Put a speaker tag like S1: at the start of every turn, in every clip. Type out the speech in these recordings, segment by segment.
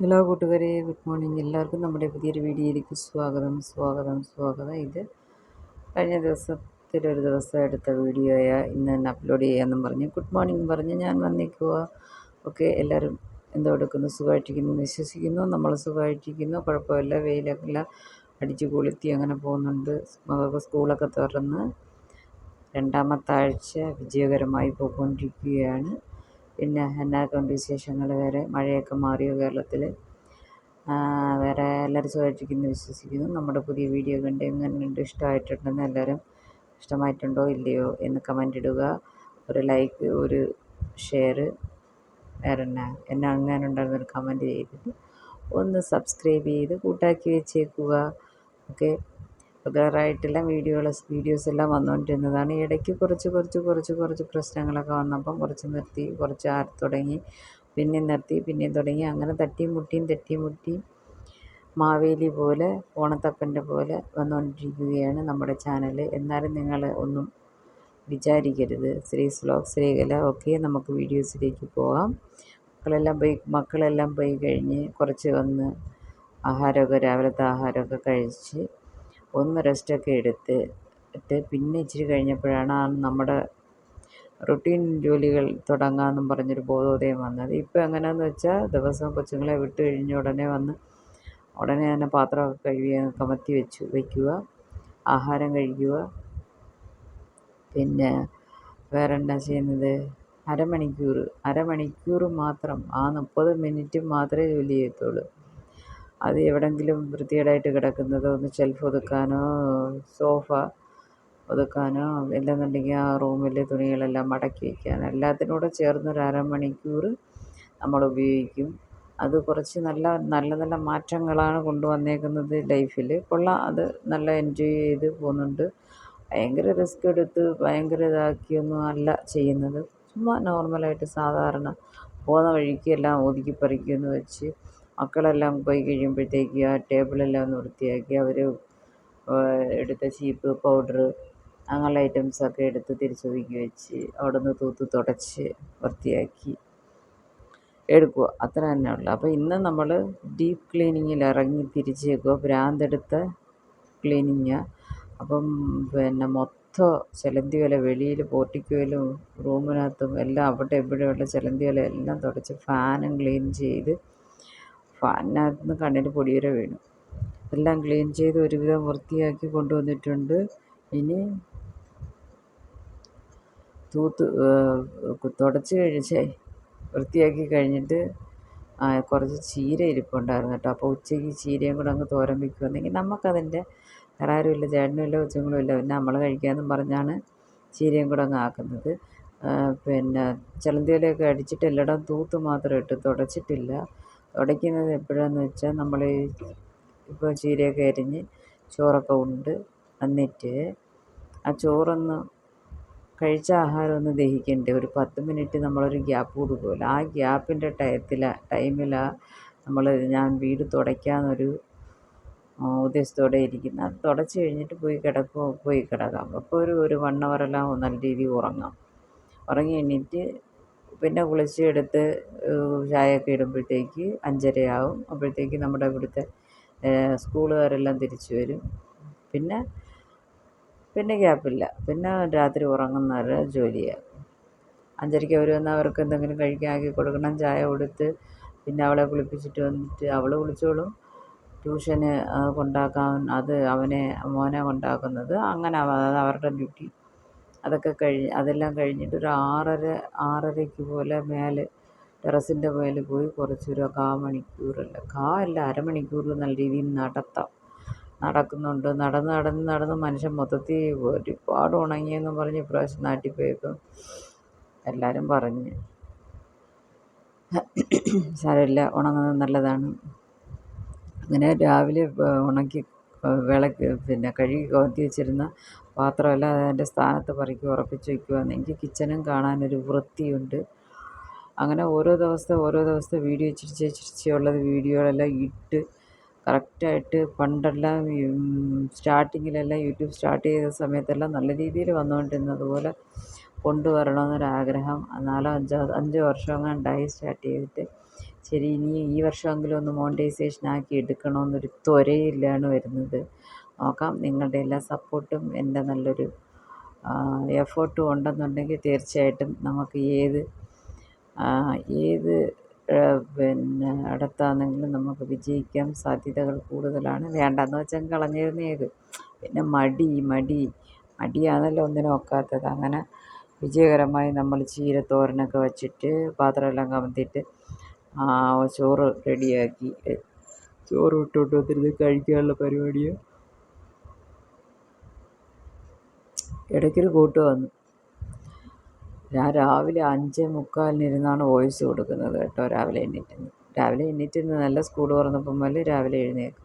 S1: Hello കൂട്ടുകാരെ good morning. എല്ലാവർക്കും നമ്മുടെ പുതിയൊരു വീഡിയോയിലേക്ക് സ്വാഗതം സ്വാഗതം സ്വാഗതം. ഇത് കഴിഞ്ഞ ദിവസത്തിലൊരു ദിവസം എടുത്ത വീഡിയോയ ഇന്ന് തന്നെ അപ്ലോഡ് ചെയ്യാമെന്നും പറഞ്ഞു. ഗുഡ് മോർണിംഗ് പറഞ്ഞ് ഞാൻ വന്നിക്കുക ഓക്കെ എല്ലാവരും എന്തോ എടുക്കുന്നു? സുഖമായിട്ടിരിക്കുന്നു വിശ്വസിക്കുന്നു. നമ്മൾ സുഖമായിട്ടിരിക്കുന്നു. കുഴപ്പമില്ല. വെയിലൊക്കെ അടിച്ച് കൊളുത്തി അങ്ങനെ പോകുന്നുണ്ട്. മകൾക്ക് സ്കൂളൊക്കെ തുറന്ന് രണ്ടാമത്തെ ആഴ്ച വിജയകരമായി പോയിക്കൊണ്ടിരിക്കുകയാണ്. പിന്നെ എന്നാക്കൊണ്ട് വിശേഷങ്ങൾ വേറെ? മഴയൊക്കെ മാറിയോ കേരളത്തിൽ? വേറെ എല്ലാവരും സുഖമായിട്ടിരിക്കുന്നു വിശ്വസിക്കുന്നു. നമ്മുടെ പുതിയ വീഡിയോ കണ്ട് എങ്ങനെയുണ്ട്? ഇഷ്ടമായിട്ടുണ്ടെന്ന് എല്ലാവരും ഇഷ്ടമായിട്ടുണ്ടോ ഇല്ലയോ എന്ന് കമന്റ് ഇടുക. ഒരു ലൈക്ക് ഒരു ഷെയർ വേറെ എന്നാ? എന്നെ അങ്ങനെ കമന്റ് ചെയ്തിട്ട് ഒന്ന് സബ്സ്ക്രൈബ് ചെയ്ത് കൂട്ടാക്കി വെച്ചേക്കുക. ഓക്കെ റെഗുലറായിട്ടെല്ലാം വീഡിയോകൾ വീഡിയോസ് എല്ലാം വന്നുകൊണ്ടിരുന്നതാണ് ഇടയ്ക്ക് കുറച്ച് കുറച്ച് കുറച്ച് കുറച്ച് പ്രശ്നങ്ങളൊക്കെ വന്നപ്പം കുറച്ച് നിർത്തി കുറച്ച് ആർ തുടങ്ങി പിന്നെ നിർത്തി പിന്നെയും തുടങ്ങി. അങ്ങനെ തട്ടിയും മുട്ടിയും തട്ടിയും മുട്ടിയും മാവേലി പോലെ ഓണത്തപ്പന്റെ പോലെ വന്നുകൊണ്ടിരിക്കുകയാണ് നമ്മുടെ ചാനൽ എന്നാലും നിങ്ങൾ ഒന്നും വിചാരിക്കരുത്. ശ്രീ സ്ലോക് ശ്രീകല ഒക്കെ നമുക്ക് വീഡിയോസിലേക്ക് പോകാം. മക്കളെല്ലാം പോയി മക്കളെല്ലാം പോയി കഴിഞ്ഞ് കുറച്ച് വന്ന് ആഹാരമൊക്കെ രാവിലത്തെ ആഹാരമൊക്കെ കഴിച്ച് ഒന്ന് റെസ്റ്റൊക്കെ എടുത്ത് ഇട്ട് പിന്നെ ഇച്ചിരി കഴിഞ്ഞപ്പോഴാണ് ആ നമ്മുടെ റുട്ടീൻ ജോലികൾ തുടങ്ങാമെന്നും പറഞ്ഞൊരു ബോധോദയം വന്നത്. ഇപ്പോൾ എങ്ങനെയാണെന്ന് വെച്ചാൽ ദിവസം കൊച്ചുങ്ങളെ വിട്ട് കഴിഞ്ഞ ഉടനെ വന്ന് ഉടനെ തന്നെ പാത്രമൊക്കെ കഴുകി കമത്തി വെച്ചു വയ്ക്കുക ആഹാരം കഴിക്കുക. പിന്നെ വേറെ എന്താ ചെയ്യുന്നത്? അരമണിക്കൂർ അരമണിക്കൂർ മാത്രം. ആ മുപ്പത് മിനിറ്റ് മാത്രമേ ജോലി ചെയ്യത്തുള്ളൂ. അത് എവിടെങ്കിലും വൃത്തികേടായിട്ട് കിടക്കുന്നത് ഒന്ന് ഷെൽഫ് ഒതുക്കാനോ സോഫ ഒതുക്കാനോ ഇല്ലെന്നുണ്ടെങ്കിൽ ആ റൂമിലെ തുണികളെല്ലാം മടക്കി വയ്ക്കാനോ എല്ലാത്തിനോടും ചേർന്നൊരു അരമണിക്കൂർ നമ്മൾ ഉപയോഗിക്കും. അത് കുറച്ച് നല്ല നല്ല നല്ല മാറ്റങ്ങളാണ് കൊണ്ടുവന്നേക്കുന്നത് ലൈഫിൽ. കൊള്ളാം. അത് നല്ല എൻജോയ് ചെയ്ത് പോകുന്നുണ്ട്. ഭയങ്കര റിസ്ക് എടുത്ത് ഭയങ്കര ഇതാക്കിയൊന്നും അല്ല ചെയ്യുന്നത്. ചുമ്മാ നോർമലായിട്ട് സാധാരണ പോകുന്ന വഴിക്ക് എല്ലാം ഒതുക്കി പറിക്കുമെന്ന് വെച്ച് മക്കളെല്ലാം പോയി കഴിയുമ്പോഴത്തേക്ക് ആ ടേബിളെല്ലാം ഒന്ന് വൃത്തിയാക്കി അവർ എടുത്ത ചീപ്പ് പൗഡർ അങ്ങനെയുള്ള ഐറ്റംസൊക്കെ എടുത്ത് തിരിച്ചൊതുക്കി വെച്ച് അവിടെ നിന്ന് തൂത്ത് തുടച്ച് വൃത്തിയാക്കി എടുക്കുക. അത്ര തന്നെ ഉള്ളു. അപ്പോൾ ഇന്ന് നമ്മൾ ഡീപ്പ് ക്ലീനിങ്ങിൽ ഇറങ്ങി തിരിച്ചേക്കുക. ഭ്രാന്തെടുത്ത ക്ലീനിങ് അപ്പം പിന്നെ മൊത്തം ചിലന്തി വല വെളിയിൽ പോട്ടിക്കുവലും റൂമിനകത്തും എല്ലാം അവിടെ ഇവിടെയുള്ള ചിലന്തി വല എല്ലാം തുടച്ച് ഫാനും ക്ലീൻ ചെയ്ത് ഫാനിനകത്ത് നിന്ന് കണ്ണിൽ പൊടി വരെ വീണു. എല്ലാം ക്ലീൻ ചെയ്ത് ഒരുവിധം വൃത്തിയാക്കി കൊണ്ടുവന്നിട്ടുണ്ട്. ഇനി തൂത്ത് തുടച്ച് കഴിച്ചേ. വൃത്തിയാക്കി കഴിഞ്ഞിട്ട് കുറച്ച് ചീര ഇരിപ്പുണ്ടായിരുന്നു കേട്ടോ. അപ്പോൾ ഉച്ചയ്ക്ക് ചീരയും കൂടെ അങ്ങ് തോരൻ വയ്ക്കുമെന്നെങ്കിൽ നമുക്കതിന്റെ കരാരുമില്ല ചേട്ടനുമില്ല കൊച്ചുങ്ങളും ഇല്ല പിന്നെ നമ്മൾ കഴിക്കാമെന്നും പറഞ്ഞാണ് ചീരയും കൂടെ അങ്ങ് ആക്കുന്നത്. പിന്നെ ചിലന്തിയിലൊക്കെ അടിച്ചിട്ട് എല്ലായിടം തൂത്ത് മാത്രം ഇട്ട് തുടച്ചിട്ടില്ല. തുടയ്ക്കുന്നത് എപ്പോഴാണെന്ന് വെച്ചാൽ നമ്മൾ ഇപ്പോൾ ചീരയൊക്കെ അരിഞ്ഞ് ചോറൊക്കെ ഉണ്ട് എന്നിട്ട് ആ ചോറൊന്ന് കഴിച്ച ആഹാരം ഒന്ന് ദഹിക്കണ്ടേ? ഒരു പത്ത് മിനിറ്റ് നമ്മളൊരു ഗ്യാപ്പ് കൊടുക്കുമല്ലോ ആ ഗ്യാപ്പിന്റെ ടയത്തിലാണ് ടൈമിലാണ് നമ്മൾ ഞാൻ വീട് തുടയ്ക്കാമെന്നൊരു ഉദ്ദേശത്തോടെ ഇരിക്കുന്നത് അത് തുടച്ച് കഴിഞ്ഞിട്ട് പോയി കിടക്കുമോ പോയി കിടക്കാം. അപ്പോൾ ഒരു ഒരു വൺ അവറെല്ലാം നല്ല രീതിയിൽ ഉറങ്ങാം. ഉറങ്ങി എണീറ്റ് പിന്നെ കുളിച്ചെടുത്ത് ചായയൊക്കെ ഇടുമ്പോഴത്തേക്ക് അഞ്ചരയാവും. അപ്പോഴത്തേക്ക് നമ്മുടെ ഇവിടുത്തെ സ്കൂളുകാരെല്ലാം തിരിച്ചു വരും. പിന്നെ പിന്നെ ഗ്യാപ്പില്ല. പിന്നെ രാത്രി ഉറങ്ങുന്നവരുടെ ജോലിയാണ് അഞ്ചരയ്ക്ക് അവർ വന്നാൽ അവർക്ക് എന്തെങ്കിലും കഴിക്കാൻ ആക്കി കൊടുക്കണം ചായ കൊടുത്ത് പിന്നെ അവളെ കുളിപ്പിച്ചിട്ട് വന്നിട്ട് അവൾ കുളിച്ചോളും. ട്യൂഷന് കൊണ്ടാക്കാൻ അത് അവനെ മോനെ കൊണ്ടാക്കുന്നത്. അങ്ങനെ അത് അവരുടെ ഡ്യൂട്ടി. അതൊക്കെ കഴിഞ്ഞ് അതെല്ലാം കഴിഞ്ഞിട്ട് ഒരു ആറര ആറരയ്ക്ക് പോലെ മേലെ ടെറസിന്റെ മേലെ പോയി കുറച്ചൊരു കാ മണിക്കൂറല്ല കാ അല്ല അരമണിക്കൂറിൽ നല്ല രീതിയിൽ നടത്താം. നടക്കുന്നുണ്ട്. നടന്ന് നടന്ന് നടന്ന് മനുഷ്യൻ മൊത്തത്തിൽ ഒരുപാട് ഉണങ്ങിയെന്ന് പറഞ്ഞ് ഇപ്രാവശ്യം നാട്ടിൽ എല്ലാവരും പറഞ്ഞ്. സാരമില്ല ഉണങ്ങുന്നത് നല്ലതാണ്. അങ്ങനെ രാവിലെ ഉണക്കി വിളക്ക് പിന്നെ കഴുകി കോർത്തി വെച്ചിരുന്ന പാത്രമെല്ലാം അതിന്റെ സ്ഥാനത്ത് പറക്കി ഉറപ്പിച്ച് വയ്ക്കുകയാണെങ്കിൽ കിച്ചനും കാണാനൊരു വൃത്തിയുണ്ട്. അങ്ങനെ ഓരോ ദിവസത്തെ ഓരോ ദിവസത്തെ വീഡിയോ ഇച്ചിരിച്ച് ഇച്ചിരിച്ചുള്ളത് വീഡിയോകളെല്ലാം ഇട്ട് കറക്റ്റായിട്ട് പണ്ടെല്ലാം സ്റ്റാർട്ടിങ്ങിലെല്ലാം യൂട്യൂബ് സ്റ്റാർട്ട് ചെയ്ത സമയത്തെല്ലാം നല്ല രീതിയിൽ വന്നുകൊണ്ടിരുന്നത് അതുപോലെ കൊണ്ടുവരണമെന്നൊരാഗ്രഹം നാലോ അഞ്ചോ അഞ്ച് വർഷം എങ്ങാണ്ടായി സ്റ്റാർട്ട് ചെയ്തിട്ട്. ശരി ഇനി ഈ വർഷമെങ്കിലും ഒന്ന് മോണിറ്റൈസേഷൻ ആക്കി എടുക്കണമെന്നൊരു ത്വരയിലാണ് വരുന്നത്. നോക്കാം നിങ്ങളുടെ എല്ലാ സപ്പോർട്ടും എന്റെ നല്ലൊരു എഫേർട്ടും ഉണ്ടെന്നുണ്ടെങ്കിൽ തീർച്ചയായിട്ടും നമുക്ക് ഏത് ഏത് പിന്നെ അടുത്താണെങ്കിലും നമുക്ക് വിജയിക്കാൻ സാധ്യതകൾ കൂടുതലാണ്. വേണ്ടെന്ന് വെച്ചാൽ കളഞ്ഞിരുന്നേത് പിന്നെ മടി മടി. മടിയാണല്ലോ ഒന്നിനും ഒക്കാത്തത്. അങ്ങനെ വിജയകരമായി നമ്മൾ ചീരത്തോരനൊക്കെ വച്ചിട്ട് പാത്രമെല്ലാം കമത്തിയിട്ട് ചോറ് റെഡിയാക്കി. ചോറ് ഇട്ടുകൊണ്ട് വന്നിരുന്ന് കഴിക്കാനുള്ള പരിപാടിയാണ് ഇടയ്ക്കൊരു കൂട്ട് വന്നു. ഞാൻ രാവിലെ അഞ്ചേ മുക്കാലിനിരുന്നാണ് വോയിസ് കൊടുക്കുന്നത് കേട്ടോ രാവിലെ എണീറ്റ് രാവിലെ എണീറ്റ് നല്ല സ്കൂൾ തുറന്നപ്പം മുതൽ രാവിലെ എഴുന്നേൽക്കും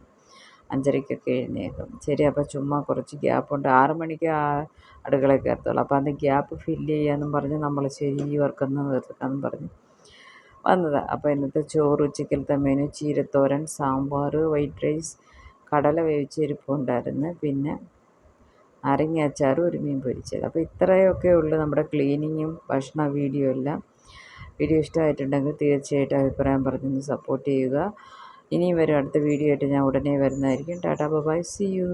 S1: അഞ്ചരയ്ക്കൊക്കെ എഴുന്നേൽക്കും ശരി അപ്പോൾ ചുമ്മാ കുറച്ച് ഗ്യാപ്പുണ്ട്. ആറ് മണിക്ക് ആ അടുക്കളയിൽ കയറത്തുള്ളൂ അപ്പോൾ അത് ഗ്യാപ്പ് ഫില്ല് ചെയ്യാമെന്നും പറഞ്ഞ് നമ്മൾ ശരി ഈ വർക്കൊന്ന് തീർക്കാമെന്നും പറഞ്ഞ് വന്നതാണ് അപ്പോൾ ഇന്നത്തെ ചോറ് ഉച്ചക്കലത്തെ മെനു ചീരത്തോരൻ സാമ്പാർ വൈറ്റ് റൈസ് കടല വേവിച്ചിരിപ്പുണ്ടായിരുന്നു പിന്നെ അരങ്ങി അച്ചാറും ഒരു മീൻ പൊരിച്ചത്. അപ്പോൾ ഇത്രയൊക്കെ ഉള്ളു നമ്മുടെ ക്ലീനിങ്ങും ഭക്ഷണ വീഡിയോ എല്ലാം. വീഡിയോ ഇഷ്ടമായിട്ടുണ്ടെങ്കിൽ തീർച്ചയായിട്ടും അഭിപ്രായം പറഞ്ഞൊന്ന് സപ്പോർട്ട് ചെയ്യുക. ഇനിയും വരും അടുത്ത വീഡിയോ ആയിട്ട് ഞാൻ ഉടനെ വരുന്നതായിരിക്കും. Tata bye C U